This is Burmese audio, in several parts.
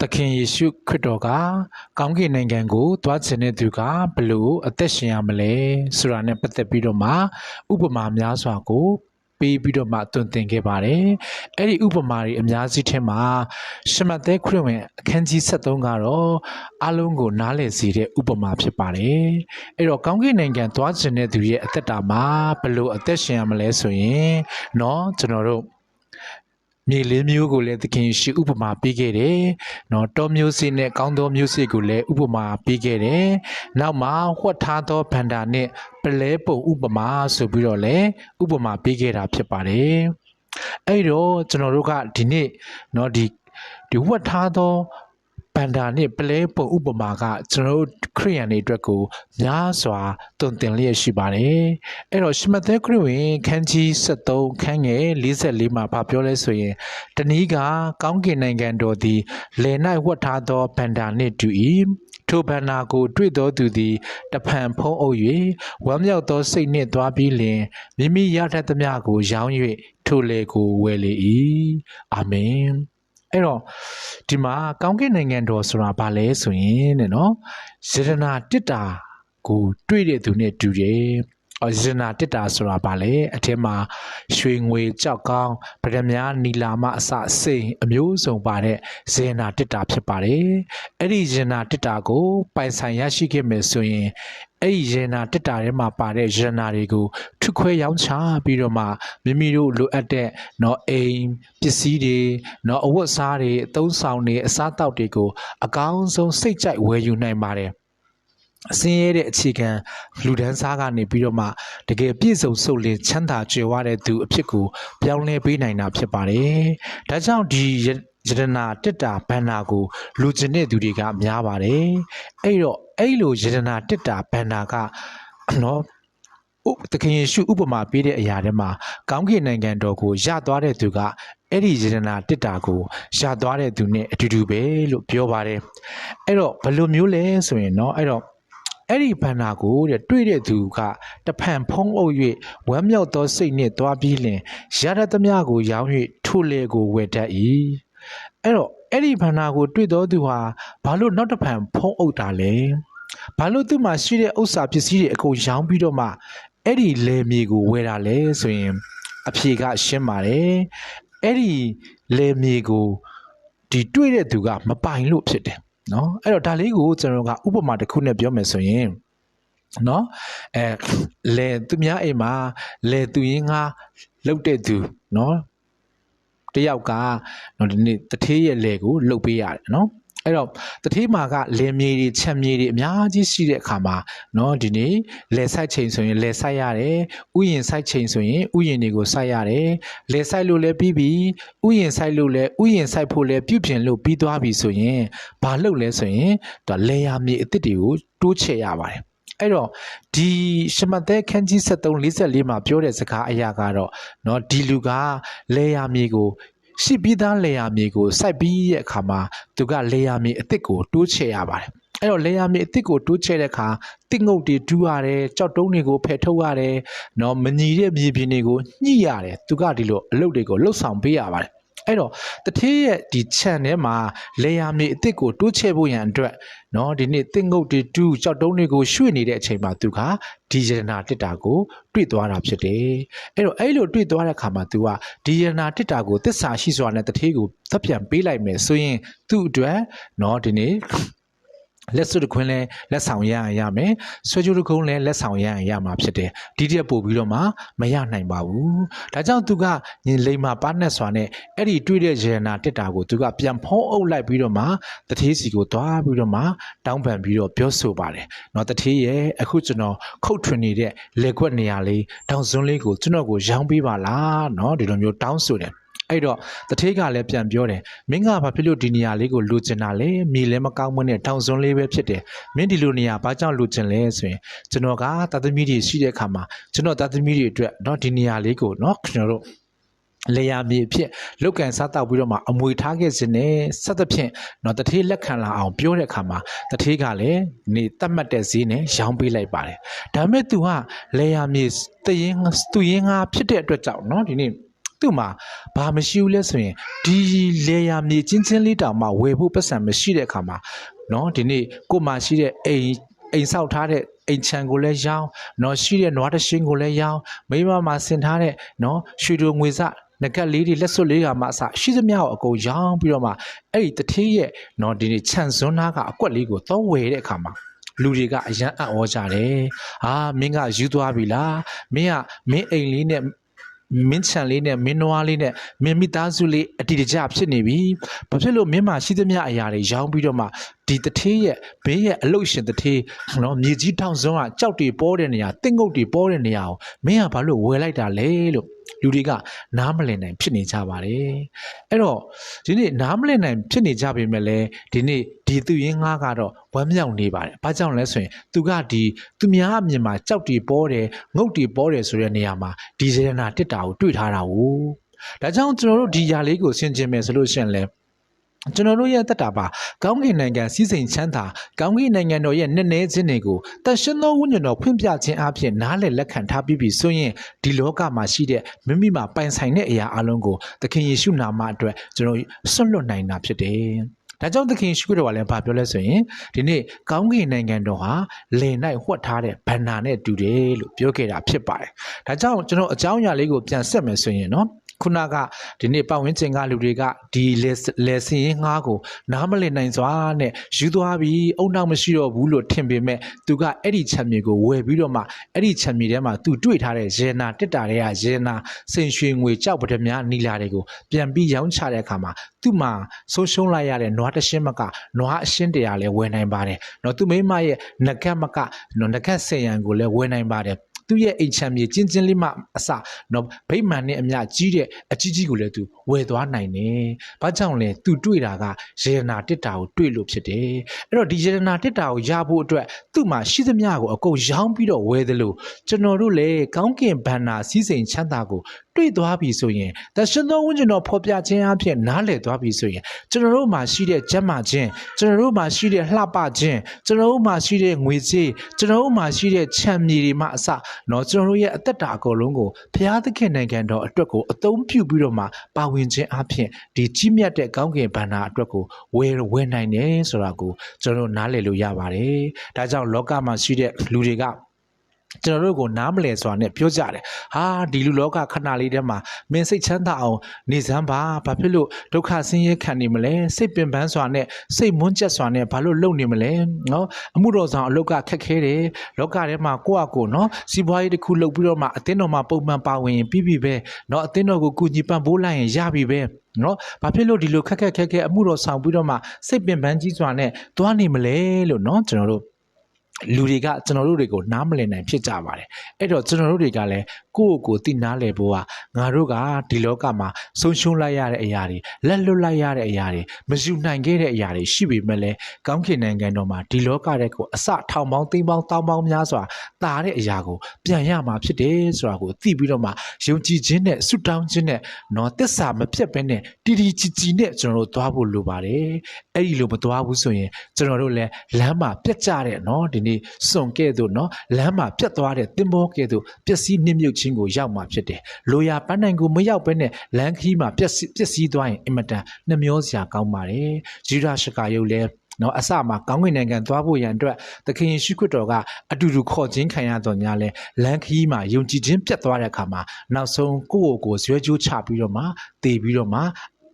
သခင်ယေရှုခရစ်တော်ကကောင်းကင်နိုင်ငံကိုသွားခြင်းတဲ့သူကဘလို့အသက်ရှင်ရမလဲဆိုတာနဲ့ပတ်သက်ပြီးတော့မှဥပမာများစွာကိုပေးပြီးတော့မှသွန်သင်ခဲ့ပါတယ်။အဲ့ဒီဥပမာတွေအများကြီးထဲမှာရှမသက်ခရစ်ဝင်အခန်းကြီး73ကတော့အလုံးကိုနားလည်စေတဲ့ဥပမာဖြစ်ပါတယ်။အဲ့တော့ကောင်းကင်နိုင်ငံသွားခြင်းတဲ့သူရဲ့အသက်တာမှာဘလို့အသက်ရှင်ရမလဲဆိုရင်เนาะကျွန်တော်တို့ မြေလေးမျိုးကိုလည်းသခင်ရှိဥပမာပေးခဲ့တယ်။နော်တောမျိုးစေ့နဲ့ကောင်းသောမျိုးစေ့ကိုလည်းဥပမာပေးခဲ့တယ်။နောက်မှာဝှက်ထားသောဗန္တာနဲ့ပလဲပုံဥပမာဆိုပြီးတော့လည်းဥပမာပေးခဲ့တာဖြစ်ပါတယ်။အဲ့တော့ကျွန်တော်တို့ကဒီနေ့နော်ဒီဒီဝှက်ထားသော ဗန္တာနဲ့ပလဲပုံဥပမာကကျွန်တော်တို့ခရိယန်တွေအတွက်ကိုများစွာတုံတင်လျက်ရှိပါတယ်။အဲ့တော့ရှမသက်ခရစ်ဝင်ခန်းကြီး73ခန်းငယ်44မှာဗာပြောလဲဆိုရင်တနည်းကကောင်းကင်နိုင်ငံတော်သည်လေ၌ဝတ်ထားသောဗန္တာနှင့်တူ၏ထိုဗန္နာကို တွေ့တော်သူသည်တဖန်ဖုံးအုပ်၍ဝမ်းမြောက်သောစိတ်နှင့်သွားပြီးလျှင်မိမိရထသမျှကို ရောင်း၍ထိုလေကိုဝယ်လေ၏အာမင် အဲ့တော့ဒီမှာကောင်းကင်နိုင်ငံတော်ဆိုတာဘာလဲဆိုရင်တဲ့နော်ယရနာတစ်တာကိုတွေ့တဲ့သူနဲ့တူတယ်အော်ယရနာတစ်တာဆိုတာဘာလဲအထက်မှာရွှေငွေကြောက်ကောင်းဗဒမြားနီလာမအစစိန်အမျိုးစုံပါတဲ့ဇေနာတစ်တာဖြစ်ပါတယ်အဲ့ဒီယရနာတစ်တာကိုပိုင်ဆိုင်ရရှိခဲ့မယ်ဆိုရင် အဲ့ဒီရေနာတက်တာထဲမှာပါတဲ့ရေနာတွေကိုထုခွဲရောင်းချပြီးတော့မှမိမိတို့လိုအပ်တဲ့เนาะအိမ်ပစ္စည်းတွေเนาะအဝတ်အစားတွေအသုံးဆောင်တွေအစားအသောက်တွေကိုအကောင်းဆုံးစိတ်ကြိုက်ဝယ်ယူနိုင်ပါတယ်အစင်းရဲတဲ့အခြေခံလူဒန်းစားကနေပြီးတော့မှတကယ်ပြည့်စုံစုပ်လင်ချမ်းသာကြွယ်ဝတဲ့သူအဖြစ်ကိုပြောင်းလဲပေးနိုင်တာဖြစ်ပါတယ်။ဒါကြောင့်ဒီ ယတနာတစ်တာဘန္နာကိုလူကျင်တဲ့သူတွေကများပါတယ်အဲ့တော့အဲ့လိုယတနာတစ်တာဘန္နာကနော်သခင်ယေရှုဥပမာပေးတဲ့အရာတွေမှာကောင်းကင်နိုင်ငံတော်ကိုရသွားတဲ့သူကအဲ့ဒီယတနာတစ်တာကိုရသွားတဲ့သူနဲ့အတူတူပဲလို့ပြောပါတယ်အဲ့တော့ဘယ်လိုမျိုးလဲဆိုရင်နော်အဲ့တော့အဲ့ဒီဘန္နာကိုတဲ့တွေ့တဲ့သူကတဖန်ဖုံးအုပ်၍ဝမ်းမြောက်သောစိတ်နှင့်သွားပြီးလင်ရတသမျှကိုရောင်း၍ထုလေကိုဝယ်တတ်၏ အဲ့တော့အဲ့ဒီဘန္နာကိုတွေ့တော်သူဟာဘာလို့နောက်တစ်ဖန်ဖုံးအုပ်တာလဲဘာလို့သူ့မှာရှိတဲ့ဥစ္စာပစ္စည်းတွေအကုန်ရောင်းပြီးတော့မှအဲ့ဒီလေမြေကိုဝယ်တာလဲဆိုရင် အဖြေကရှင်းပါတယ်အဲ့ဒီလေမြေကိုဒီတွေ့တဲ့သူကမပိုင်လို့ဖြစ်တယ်နော်အဲ့တော့ဒါလေးကိုကျွန်တော်ကဥပမာတစ်ခုနဲ့ပြောမယ်ဆိုရင်နော်အဲလေသူများအိမ်မှာလေသူရင်းငါလှုပ်တဲ့သူနော် တယောက်ကနော်ဒီနေ့တထေးရဲ့လေကိုလှုပ်ပေးရတယ်နော်အဲ့တော့တတိမာကလင်မြေတွေချက်မြေတွေအများကြီးရှိတဲ့အခါမှာเนาะဒီနေ့လယ်ဆိုင်ချိန်ဆိုရင်လယ်ဆိုင်ရတယ်ဥယျင်ဆိုင်ချိန်ဆိုရင်ဥယျင်တွေကိုဆိုင်ရတယ်လယ်ဆိုင်လို့လည်းပြီးပြီဥယျင်ဆိုင်လို့လည်းဥယျင်ဆိုင်ဖို့လည်းပြုပြင်လို့ပြီးသွားပြီဆိုရင်ဘာလုပ်လဲဆိုရင်ဒါလေယာမြေအစ်စ်တွေကိုတိုးချဲ့ရပါတယ် အဲ့တော့ဒီရှမသက်ခန်းကြီး73 44မှာပြောတဲ့စကားအရာကတော့เนาะဒီလူကလေယာမြေကိုရှိပြီးသားလေယာမြေကိုစိုက်ပြီးရဲ့အခါမှာသူကလေယာမြေအစ်စ်ကိုတိုးချဲ့ရပါတယ်အဲ့တော့လေယာမြေအစ်စ်ကိုတိုးချဲ့တဲ့အခါတစ်ငုတ်တွေတူးရတယ်ကြောက်တုံးတွေကိုဖယ်ထုတ်ရတယ်နော်မညီတဲ့မြေပြင်တွေကိုညှိရတယ်သူကဒီလိုအလုပ်တွေကိုလှုပ်ဆောင်ပေးရပါတယ် အဲ့တော့တထေးရဲ့ဒီ channel ထဲမှာ layer မြေအစ်စ်ကိုတိုးချဲ့ဖို့ရန်အတွက်နော်ဒီနေ့တစ်ငုတ်တီတူကြောက်တုံးတွေကိုရွှေ့နေတဲ့အချိန်မှာသူကဒီရနာတစ်တာကိုတွေ့သွားတာဖြစ်တယ်အဲ့တော့အဲ့လိုတွေ့သွားတဲ့အခါမှာသူကဒီရနာတစ်တာကိုတစ္ဆာရှိစွာနဲ့တထေးကိုသက်ပြန်ပေးလိုက်မယ်ဆိုရင်သူ့အတွက်နော်ဒီနေ့ လက်စွပ်တခွင်းလည်းလက်ဆောင်ရရရမယ်ဆွဲကြိုးတခွင်းလည်းလက်ဆောင်ရရရမှာဖြစ်တယ်ဒီတက်ပို့ပြီးတော့မှမရနိုင်ပါဘူးဒါကြောင့်သူကညင်လိမ်မာပါနဲ့စွာနဲ့အဲ့ဒီတွေ့တဲ့ယေနာတက်တာကိုသူကပြန်ဖုံးအုပ်လိုက်ပြီးတော့မှတထေးစီကိုသွားပြီးတော့မှတောင်းပန်ပြီးတော့ပြောဆိုပါတယ်နော်တထေးရဲ့အခုကျွန်တော်ခုတ်ထွင်နေတဲ့လက်ခွက်နေရာလေးတောင်စွန်းလေးကိုကျွန်တော်ကိုရောင်းပေးပါလားနော်ဒီလိုမျိုးတောင်းဆိုတယ် အဲ့တော့တထေးကလည်းပြန်ပြောတယ်မင်းကဘာဖြစ်လို့ဒီနေရာလေးကိုလူကျင်တာလဲမြေလည်းမကောင်းမနဲ့တောင်စွန်းလေးပဲဖြစ်တယ်မင်းဒီလိုနေရာဘာကြောင့်လူကျင်လဲဆိုရင်ကျွန်တော်ကတာသမီတွေရှိတဲ့အခါမှာကျွန်တော်တာသမီတွေအတွက်เนาะဒီနေရာလေးကိုเนาะကျွန်တော်တို့လေယာမြေအဖြစ်လုတ်ကန်စားတောက်ပြီးတော့မှအမွေထားခဲ့ခြင်းနဲ့ဆက်သဖြင့်တော့တထေးလက်ခံလာအောင်ပြောတဲ့အခါမှာတထေးကလည်းနေတတ်မှတ်တဲ့ဈေးနဲ့ရောင်းပေးလိုက်ပါတယ်ဒါပေမဲ့ तू ကလေယာမြေတရင်သူရင်ငါဖြစ်တဲ့အတွက်ကြောင့်เนาะဒီနေ့ သူ့မှာဘာမရှိဘူးလဲဆိုရင်ဒီလေယာမြေချင်းချင်းလေးတောင်မှဝယ်ဖို့ပတ်စံမရှိတဲ့အခါမှာနော်ဒီနေ့ကို့မှာရှိတဲ့အိမ်အိမ်ဆောက်ထားတဲ့အိမ်ချံကိုလည်းရောင်းနော်ရှိတဲ့နွားတရှင်းကိုလည်းရောင်းမိမမှာဆင်ထားတဲ့နော်ရွှေတို့ငွေစငကက်လေးတွေလက်စွပ်လေးကမှအစရှိသမျှကိုအကုန်ရောင်းပြီးတော့မှအဲ့ဒီတထေးရဲ့နော်ဒီနေ့ခြံစွန်းသားကအကွက်လေးကိုတော့ဝယ်တဲ့အခါမှာလူတွေကအယံအံ့ဩကြတယ်။အာမင်းကယူသွားပြီလား။မင်းကမင်းအိမ်လေးနဲ့ မင်းချန်လေးနဲ့မင်းနွားလေးနဲ့မင်းမိသားစုလေးအတီတကျဖြစ်နေပြီ။ဘာဖြစ်လို့မင်းမှာရှိသမျှအရာတွေရောင်းပြီးတော့မှ ဒီတထေးရဲ့ဘေးရဲ့အလုတ်ရှင်တထေးနော်မြေကြီးတောင်စုံကကြောက်တွေပေါ်တဲ့နေရာတင့်ငုတ်တွေပေါ်တဲ့နေရာကိုမင်းကဘာလို့ဝယ်လိုက်တာလဲလို့လူတွေကနားမလည်နိုင်ဖြစ်နေကြပါတယ်အဲ့တော့ဒီနေ့နားမလည်နိုင်ဖြစ်နေကြပေမဲ့လည်းဒီနေ့ဒီသူရင်းငါးကတော့ဝမ်းမြောက်နေပါတယ်ဘာကြောင့်လဲဆိုရင်သူကဒီသူများအမြင်မှာကြောက်တွေပေါ်တယ်ငုတ်တွေပေါ်တယ်ဆိုတဲ့နေရာမှာဒီစေရနာတစ်တာကိုတွေ့ထားတာ ਉਹ ဒါကြောင့်ကျွန်တော်တို့ဒီຢာလေးကိုဆင်ခြင်မယ်ဆိုလို့ရှိရင်လည်း ကျွန်တော်တို့ရဲ့တက်တာပါကောင်းကင်နိုင်ငံစည်းစိမ်ချမ်းသာကောင်းကင်နိုင်ငံတော်ရဲ့နှစ်နေခြင်းတွေကိုတန်ရှင်းသောဝိညာဉ်တော်ဖွင့်ပြခြင်းအပြင်နားလည်လက်ခံထားပြီးပြီဆိုရင်ဒီလောကမှာရှိတဲ့မိမိမှာပိုင်ဆိုင်တဲ့အရာအလုံးကိုသခင်ယေရှုနာမအတွက်ကျွန်တော်ဆွတ်လွတ်နိုင်တာဖြစ်တယ်။ဒါကြောင့်သခင်ယေရှုခရစ်တော်ကလည်းဗာပြောလဲဆိုရင်ဒီနေ့ကောင်းကင်နိုင်ငံတော်ဟာလင်၌ဝှက်ထားတဲ့ဗန္နာနဲ့တူတယ်လို့ပြောခဲ့တာဖြစ်ပါတယ်။ဒါကြောင့်ကျွန်တော်အကြောင်းအရာလေးကိုပြန်ဆက်မယ်ဆိုရင်နော် ခုနကဒီနေ့ပတ်ဝန်းကျင်ကလူတွေကဒီလေလေစင်းရင်ငှားကိုနားမလည်နိုင်စွာနဲ့ယူသွားပြီးအုံနောက်မရှိတော့ဘူးလို့ထင်ပေမဲ့သူကအဲ့ဒီချက်မြေကိုဝယ်ပြီးတော့မှအဲ့ဒီချက်မြေထဲမှာသူတွေ့ထားတဲ့ရေနာတစ်တာတွေကရေနာစင်ရွှေငွေကြောက်ပဒမြနီလာတွေကိုပြန်ပြီးရောင်းချတဲ့အခါမှာသူ့မှာဆုံးရှုံးလိုက်ရတဲ့နွားတရှင်းမကနွားအရှင်းတရားလည်းဝယ်နိုင်ပါတယ်။နော်သူမိမရဲ့ငကက်မကနော်ငကက်ဆင်ရန်ကိုလည်းဝယ်နိုင်ပါတယ်။ သူ့ရဲ့အိမ်ချမ်းမြေကျင်းကျင်းလေးမှအစနော်ဗိမာန်နဲ့အမျှကြီးတဲ့အကြီးကြီးကိုလည်းသူဝယ်သွားနိုင်တယ်။ဘာကြောင့်လဲသူတွေ့တာကယေရနာတစ်တာကိုတွေ့လို့ဖြစ်တယ်။အဲ့တော့ဒီယေရနာတစ်တာကိုရဖို့အတွက်သူ့မှာရှိသမျှကိုအကုန်ရောင်းပြီးတော့ဝယ်တယ်လို့ကျွန်တော်တို့လည်းကောင်းကင်ဘန္နာစည်းစိမ်ချမ်းသာကို တွေ့သွားပြီဆိုရင်တရှင်သောဝိညာဉ်တော်ဖော်ပြခြင်းအဖြစ်နားလည်သွားပြီဆိုရင်ကျွန်တော်တို့မှာရှိတဲ့ကျမ်းမာခြင်းကျွန်တော်တို့မှာရှိတဲ့လှပခြင်းကျွန်တော်တို့မှာရှိတဲ့ငွေကြေးကျွန်တော်တို့မှာရှိတဲ့ခြံမြေတွေမှအစเนาะကျွန်တော်တို့ရဲ့အသက်တာအကုန်လုံးကိုဘုရားသခင်နိုင်ငံတော်အတွက်ကိုအသုံးပြုပြီးတော့မှပါဝင်ခြင်းအဖြစ်ဒီကြီးမြတ်တဲ့ကောင်းကင်ဘန္နာအတွက်ကိုဝယ်ဝယ်နိုင်တယ်ဆိုတာကိုကျွန်တော်တို့နားလည်လို့ရပါတယ်ဒါကြောင့်လောကမှာရှိတဲ့လူတွေက ကျွန်တော်တို့ကိုနားမလဲစွာနဲ့ပြောကြတယ်ဟာဒီလူလောကခဏလေးတည်းမှာမင်းစိတ်ချမ်းသာအောင်နေစမ်းပါဘာဖြစ်လို့ဒုက္ခဆင်းရဲခံနေမလဲစိတ်ပင်ပန်းစွာနဲ့စိတ်မွန်းကျက်စွာနဲ့ဘာလို့လုံနေမလဲနော်အမှုတော်ဆောင်အလုတ်ကခက်ခဲတယ်လောကထဲမှာကိုယ့်အကိုနော်စီးပွားရေးတစ်ခုလုပ်ပြီးတော့မှအသင်းတော်မှာပုံမှန်ပါဝင်ရင်ပြီးပြီပဲနော်အသင်းတော်ကိုကူညီပံ့ပိုးလိုက်ရင်ရပြီပဲနော်ဘာဖြစ်လို့ဒီလိုခက်ခက်ခဲခဲအမှုတော်ဆောင်ပြီးတော့မှစိတ်ပင်ပန်းကြီးစွာနဲ့သွားနေမလဲလို့နော်ကျွန်တော်တို့ လူတွေကကျွန်တော်တို့တွေကိုနားမလည်နိုင်ဖြစ်ကြပါတယ်အဲ့တော့ကျွန်တော်တို့တွေကလည်းကိုယ့်ကိုယ်ကိုသိနားလည်ဖို့ကငါတို့ကဒီလောကမှာဆုံးရှုံးလိုက်ရတဲ့အရာတွေလက်လွတ်လိုက်ရတဲ့အရာတွေမယူနိုင်ခဲ့တဲ့အရာတွေရှိပေမဲ့လည်းကောင်းကင်နိုင်ငံတော်မှာဒီလောကတဲ့ကိုအစထောင်ပေါင်းသိန်းပေါင်းတောင်းပေါင်းများစွာတာတဲ့အရာကိုပြန်ရမှာဖြစ်တယ်ဆိုတာကိုသိပြီးတော့မှယုံကြည်ခြင်းနဲ့ဆုတောင်းခြင်းနဲ့နော်တစ္ဆာမပြတ်ဘဲနဲ့တည်တည်ကြည်ကြည်နဲ့ကျွန်တော်တို့သွားဖို့လိုပါတယ်အဲ့ဒီလိုမသွားဘူးဆိုရင်ကျွန်တော်တို့လည်းလမ်းမှာပြတ်ကြတဲ့နော်ဒီနေ့စွန်ကဲ့သို့နော်လမ်းမှာပြတ်သွားတဲ့တင်ဘောကဲ့သို့ပျက်စီးနှိမ့်မြုပ်ခြင်းကိုရောက်မှာဖြစ်တယ်။လိုရာပန်းနိုင်ကိုမရောက်ဘဲနဲ့လမ်းခီးမှာပျက်စီးပျက်စီးသွားရင်အင်မတန်နှမျောစရာကောင်းပါတယ်။ဂျီရာရှကာယုတ်လည်းနော်အစမှာကောင်းကင်နိုင်ငံသွားဖို့ရန်အတွက်သခင်ယေရှုခရစ်တော်ကအတူတူခေါ်ခြင်းခံရတော်ညာလဲလမ်းခီးမှာယုံကြည်ခြင်းပြတ်သွားတဲ့အခါမှာနောက်ဆုံးကိုယ့်ကိုယ်ကိုဇွဲကြိုးချပြီးတော့မှတည်ပြီးတော့မှ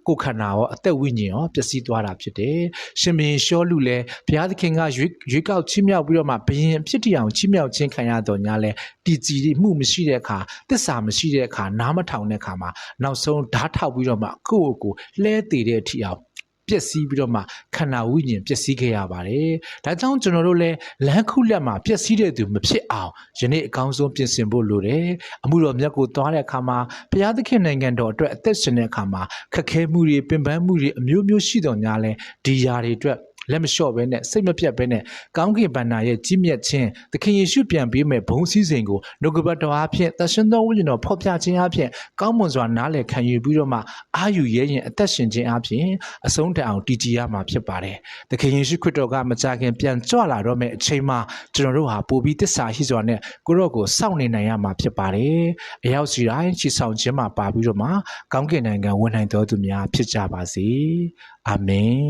ကိုယ်ခန္ဓာရောအသက်ဝိညာဉ်ရောပျက်စီးသွားတာဖြစ်တယ်။ရှင်ဘင်ရှောလူလည်းဘုရားသခင်ကရွေးရွေးကောက်ချီးမြှောက်ပြီးတော့မှဘယင်ဖြစ်တရားကိုချီးမြှောက်ခြင်းခံရတော်ညာလဲတည်ကြည်မှုမရှိတဲ့အခါတစ္ဆာမရှိတဲ့အခါနားမထောင်တဲ့အခါမှာနောက်ဆုံးဓာတ်ထောက်ပြီးတော့မှကိုယ့်ကိုယ်ကိုလှဲတည်တဲ့အထိအောင် ပျက်စီးပြီးတော့မှခန္ဓာဝိညာဉ်ပျက်စီးခဲ့ရပါတယ်။ဒါကြောင့်ကျွန်တော်တို့လည်းလမ်းခုလက်မှာပျက်စီးတဲ့သူမဖြစ်အောင်ယနေ့အကောင်းဆုံးပြင်ဆင်ဖို့လိုတယ်။အမှုတော်မြတ်ကိုသွားတဲ့အခါမှာဘုရားသခင်နိုင်ငံတော်အတွက်အသက်ရှင်တဲ့အခါမှာခက်ခဲမှုတွေပင်ပန်းမှုတွေအမျိုးမျိုးရှိတော်ညာလဲဒီຢာတွေအတွက် လက်မလျှော့ဘဲနဲ့စိတ်မပြတ်ဘဲနဲ့ကောင်းကင်ဘန္နာရဲ့ကြီးမြတ်ခြင်းသခင်ယေရှုပြန်ပေးမဲ့ဘုံစည်းစိမ်ကိုနှုတ်ကပတ်တော်အဖြစ်သရှင်သောဝိညာဉ်တော်ဖော်ပြခြင်းအဖြစ်ကောင်းမွန်စွာနားလည်ခံယူပြီးတော့မှအာယူရဲရင်အသက်ရှင်ခြင်းအဖြစ်အဆုံးတန်အောင်တည်ကြည်ရမှာဖြစ်ပါတယ်။သခင်ယေရှုခရစ်တော်ကမကြခင်ပြန်ကြွလာတော့မဲ့အချိန်မှာကျွန်တော်တို့ဟာပိုပြီးတစ္ဆာရှိစွာနဲ့ကိုရော့ကိုစောင့်နေနိုင်ရမှာဖြစ်ပါတယ်။အရောက်စီတိုင်းချီဆောင်ခြင်းမှာပါပြီးတော့မှကောင်းကင်နိုင်ငံဝင်နိုင်တော်သူများဖြစ်ကြပါစေ။အာမင်